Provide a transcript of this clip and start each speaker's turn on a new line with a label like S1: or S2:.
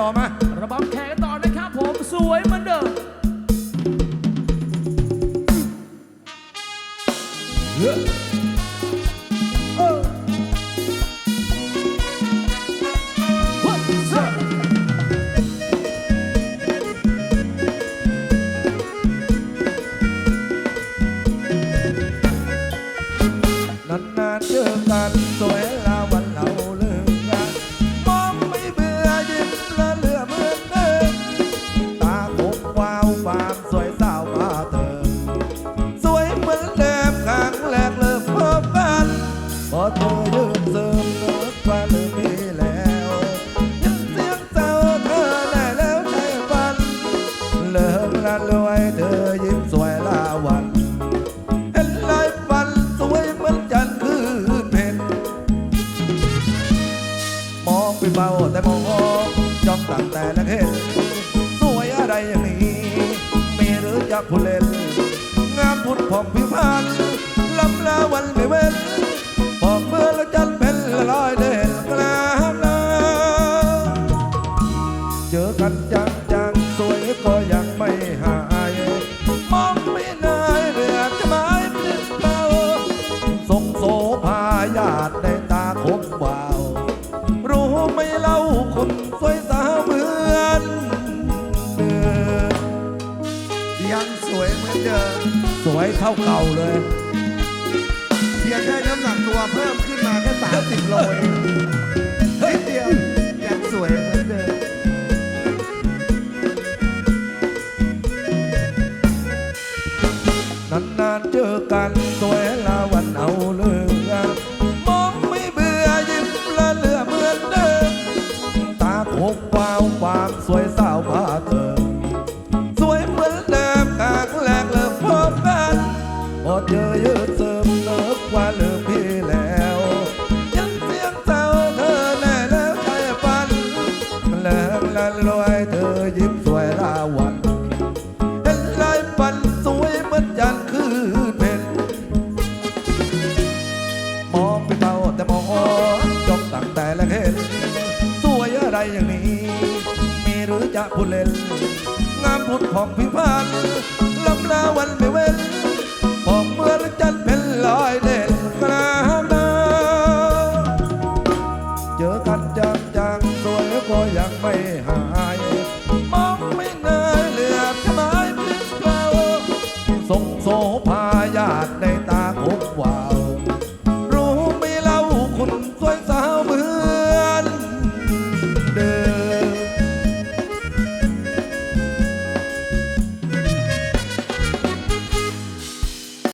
S1: ต่อมา
S2: ระบำแขกกันต่อนะครับผมสวยเหมือนเดิม
S1: นานๆเจอกัน แต่มองจ้องตั้งแต่ละเห็นสวยอะไรอย่างนี้ มีหรือจะผู้เล่น งามพุทธผ่องผิวพรรณลำลาวันไม่เว้นพอกเมื่อแล้วจันเป็นละลอยเด่นกลางนาเจอกันจังจังสวยก็ยังไม่หายมองไม่นายเรือจะไม้เปลี่ยนเบาทรงโสภาญาติในตาคมวา ไหม่เล่าคนสวยสาวเหมือนเดิม
S3: ยังสวยเหมือนเดิม
S1: สวยเท่าเก่าเลย
S3: เพียงแค่น้ำหนักตัวเพิ่มขึ้นมาแค่30โลเองนิดเดียวยังสวยเหมือนเดิม
S1: นานๆเจอกันส กละรวยเธอยิ้มสวยลาวันเห็นลายปันสวยเหมือนจันคืนเพ็นมองไปเบาแต่มองจ้องตั้งแต่ละเห็น สวยอะไรอย่างนี้ มีหรือจะพูดเล่น งามพุทธของพิพันธ์ ก็ยังไม่หา